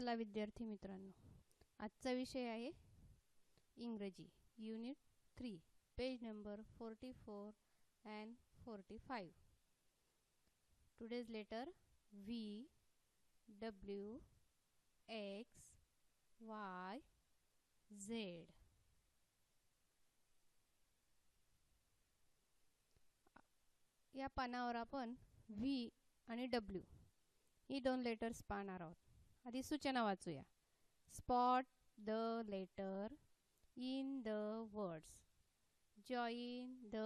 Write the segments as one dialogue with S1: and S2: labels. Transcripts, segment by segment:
S1: चला विद्यार्थी मित्रांनो आजचा विषय आहे इंग्रजी unit three page number forty four and forty five today's letter V W X Y Z या पानावर आपण व्ही आणि डब्ल्यू ही दोन लेटर्स पाहणार आहोत. आधी सूचना वाचूया. Spot the letter in the words join the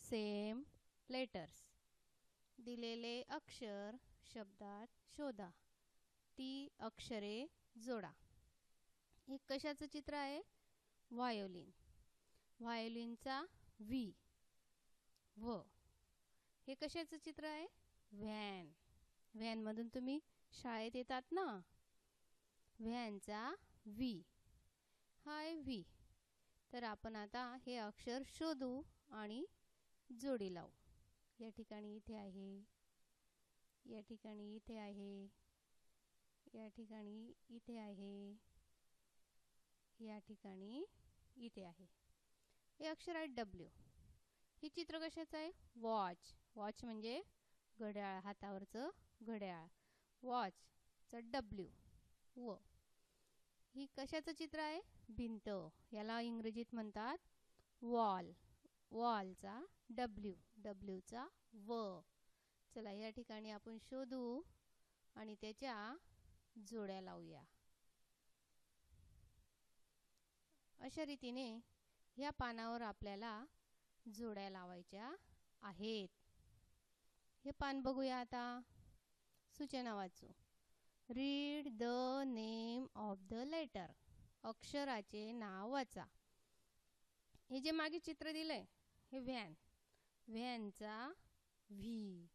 S1: same letters दिलेले अक्षर शब्दात शोधा. ती अक्षरे जोडा. हे कशाचं चित्र आहे? व्हायोलिन व्हायोलिनचा व्ही व हे कशाचं चित्र आहे? व्हॅन व्हॅनमधून तुम्ही शाळेत येतात ना? व्हॅनचा व्ही. हाय व्ही. तर आपण आता हे अक्षर शोधू आणि जोडी लावू. या ठिकाणी इथे आहे. या ठिकाणी इथे आहे. या ठिकाणी इथे आहे. या ठिकाणी इथे आहे. हे अक्षर आहे डब्ल्यू. हे चित्र कशाचं आहे? वॉच. वॉच म्हणजे घड्याळ हातावरचं घड्याळ. वॉचचं डब्ल्यू व. ही कशाचं चित्र आहे? भिंत. याला इंग्रजीत म्हणतात वॉल. वॉलचा डब्ल्यू डब्ल्यूचा व. चला या ठिकाणी आपण शोधू आणि त्याच्या जोड्या लावूया. अशा रीतीने ह्या पानावर आपल्याला जोड्या लावायच्या आहेत. हे पान बघूया आता. सूचना वाचू. Read the name of the letter अक्षराचे नाव वाचा. हे जे मागे चित्र दिलंय हे व्हॅन व्हॅनचा व्ही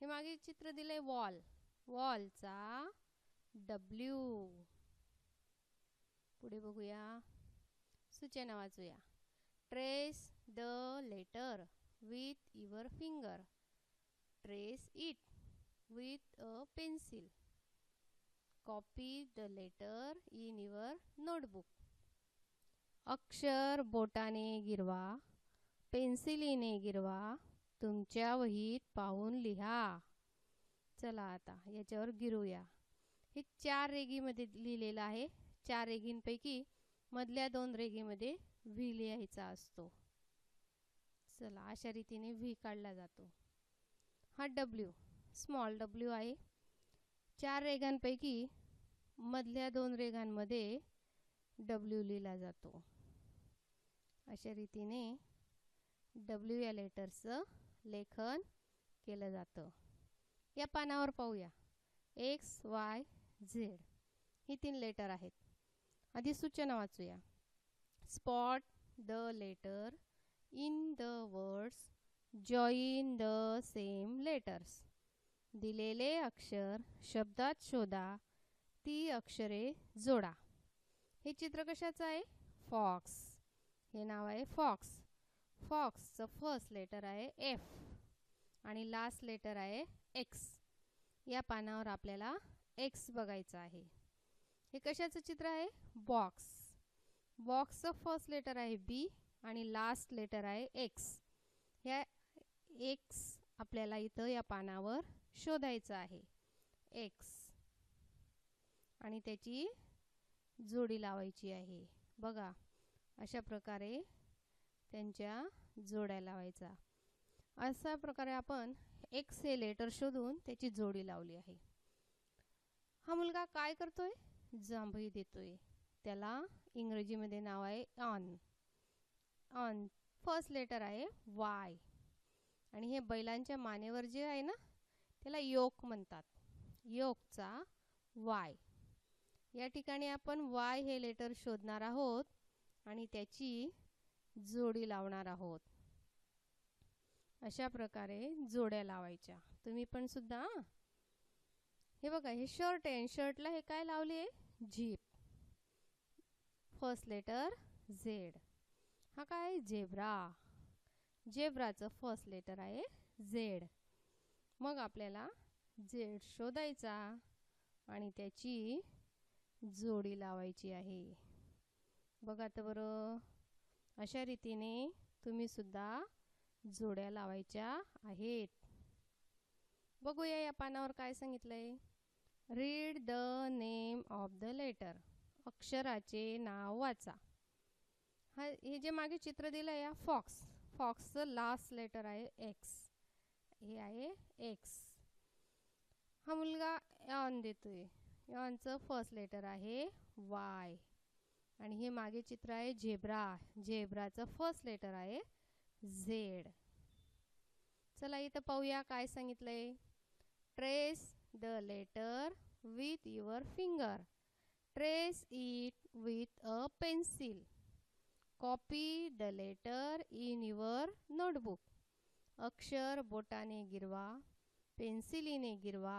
S1: हे मागे चित्र दिलंय वॉल वॉलचा डब्ल्यू पुढे बघूया. सूचना वाचूया. Trace the letter with your finger trace it with a pencil. Copy the letter in your notebook. अक्षर बोटाने गिरवा पेन्सिलीने गिरवा तुमच्या वहीत पाहून लिहा. चला आता याच्यावर गिरूया. हे चार रेगीमध्ये लिहिलेलं आहे. चार रेगींपैकी मधल्या दोन रेगीमध्ये व्ही लिहायचा असतो. चला अशा रीतीने व्ही काढला जातो. हा डब्ल्यू स्मॉल डब्ल्यू आहे. चार रेगांपैकी मधल्या दोन रेगांमध्ये डब्ल्यू लिहिला जातो. अशा रीतीने डब्ल्यू या लेटरचं लेखन केलं जातं. या पानावर पाहूया. एक्स वाय झेड ही तीन लेटर आहेत. आधी सूचना वाचूया. Spot the letter in the words join the same letters. दिलेले अक्षर शब्दात शोधा ती अक्षरे जोडा. हे चित्र कशाचं आहे? फॉक्स. हे नाव आहे फॉक्स. फॉक्सचं फर्स्ट लेटर आहे एफ आणि लास्ट लेटर आहे एक्स. या पानावर आपल्याला एक्स बघायचं आहे. हे कशाचं चित्र आहे? बॉक्स. बॉक्सचं फर्स्ट लेटर आहे बी आणि लास्ट लेटर आहे एक्स. ह्या एक्स आपल्याला इथं या पानावर शोधायचं आहे. एक्स आणि त्याची जोडी लावायची आहे. बघा अशा प्रकारे त्यांच्या जोड्या लावायचा. अशा प्रकारे आपण एक्स हे लेटर शोधून त्याची जोडी लावली आहे. हा मुलगा काय करतोय? जांभई देतोय. त्याला इंग्रजीमध्ये नाव आहे ऑन ऑन फर्स्ट लेटर आहे वाय आणि हे बैलांच्या मानेवर जे आहे ना त्याला योक म्हणतात. योकचा वाय. या ठिकाणी आपण वाय हे लेटर शोधणार आहोत आणि त्याची जोडी लावणार आहोत. अशा प्रकारे जोड्या लावायच्या. तुम्ही पण सुद्धा हे? बघा हे शर्ट आहे शर्टला हे काय लावले आहे? झीप. फर्स्ट लेटर झेड हा काय? झेब्रा जेब्राचं फर्स्ट लेटर आहे झेड मग आपल्याला झेड शोधायचा आणि त्याची जोडी लावायची आहे. बघा तर बरं. अशा रीतीने तुम्ही सुद्धा जोड्या लावायच्या आहेत. बघूया या पानावर काय सांगितलंय. Read the name of the letter अक्षराचे नाव वाचा. हा हे जे मागे चित्र दिलं आहे या फॉक्स फॉक्सचं लास्ट लेटर आहे एक्स हे आहे एक्स हा मुलगा यॉन देतोय. यॉनचं फर्स्ट लेटर आहे वाय आणि हे मागे चित्र आहे झेब्रा झेब्राचं फर्स्ट लेटर आहे झेड चला इथं पाहूया काय सांगितलंय. Trace the letter with your finger trace it with a pencil copy the letter in your notebook अक्षर बोटाने गिरवा पेन्सिलीने गिरवा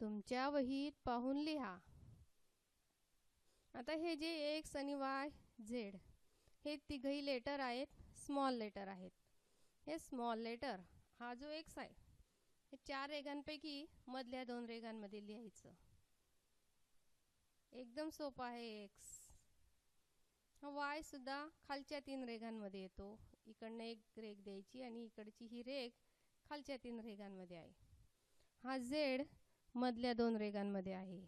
S1: तुमच्या वहीत पाहून लिहा. आता हे जे एक्स आणि वाय झेड हे तिघही लेटर आहेत स्मॉल लेटर आहेत. हे स्मॉल लेटर हा जो एक्स आहे हे चार रेगांपैकी मधल्या दोन रेगांमध्ये लिहायचं. एकदम सोपं आहे एक्स. हा वाय सुद्धा खालच्या तीन रेगांमध्ये येतो. इकडनं एक रेग द्यायची आणि इकडची ही रेग खालच्या तीन रेगांमध्ये आहे. हा झेड मधल्या दोन रेगांमध्ये आहे.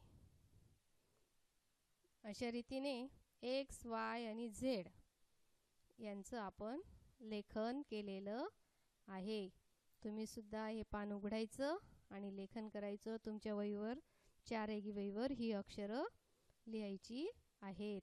S1: अशा रीतीने एक्स वाय आणि झेड यांचं आपण लेखन केलेलं आहे. तुम्ही सुद्धा हे पान उघडायचं आणि लेखन करायचं. तुमच्या वहीवर चार रेगी वहीवर ही अक्षरं लिहायची आहेत.